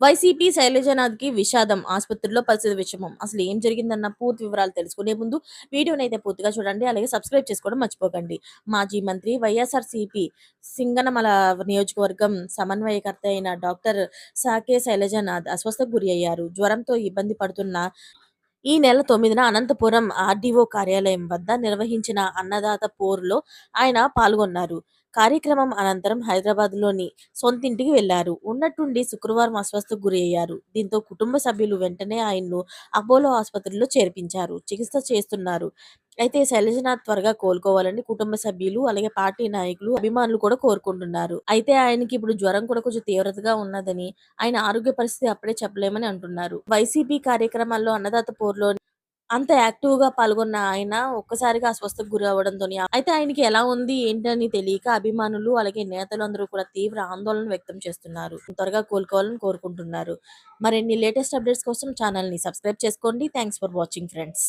YCP శైలజనాథ్‌కి విషాదం. ఆసుపత్రిలో పరిస్థితి విషమం. అసలు ఏం జరిగిందన్న పూర్తి వివరాలు తెలుసుకునే ముందు వీడియోనైతే పూర్తిగా చూడండి. అలాగే సబ్స్క్రైబ్ చేసుకోవడం మర్చిపోకండి. మాజీ మంత్రి వైఎస్ఆర్ సిపి సింగనమల నియోజకవర్గం సమన్వయకర్త అయిన డాక్టర్ సాకే శైలజనాథ్ అస్వస్థకు గురి అయ్యారు. జ్వరంతో ఇబ్బంది పడుతున్న ఈ నెల తొమ్మిదిన అనంతపురం ఆర్డీఓ కార్యాలయం వద్ద నిర్వహించిన అన్నదాత పోరులో ఆయన పాల్గొన్నారు. కార్యక్రమం అనంతరం హైదరాబాద్‌లోని సొంతింటికి వెళ్ళారు. ఉన్నట్టుండి శుక్రవారం అస్వస్థకు గురి అయ్యారు. దీంతో కుటుంబ సభ్యులు వెంటనే ఆయన్ను అపోలో ఆసుపత్రిలో చేర్పించారు. చికిత్స చేస్తున్నారు. అయితే శైలజనాథ్ త్వరగా కోలుకోవాలని కుటుంబ సభ్యులు, అలాగే పార్టీ నాయకులు, అభిమానులు కూడా కోరుకుంటున్నారు. అయితే ఆయనకి ఇప్పుడు జ్వరం కూడా కొంచెం తీవ్రతగా ఉన్నదని, ఆయన ఆరోగ్య పరిస్థితి అప్పుడే చెప్పలేమని అంటున్నారు. వైసీపీ కార్యక్రమాల్లో అన్నదాత పోర్లో అంత యాక్టివ్గా పాల్గొన్న ఆయన ఒక్కసారిగా అస్వస్థకు గురి అవ్వడంతో అయితే ఆయనకి ఎలా ఉంది ఏంటని తెలియక అభిమానులు, అలాగే నేతలు అందరూ కూడా తీవ్ర ఆందోళన వ్యక్తం చేస్తున్నారు. త్వరగా కోలుకోవాలని కోరుకుంటున్నారు. మరిన్ని లేటెస్ట్ అప్డేట్స్ కోసం ఛానల్‌ని సబ్స్క్రైబ్ చేసుకోండి. Thanks for watching friends.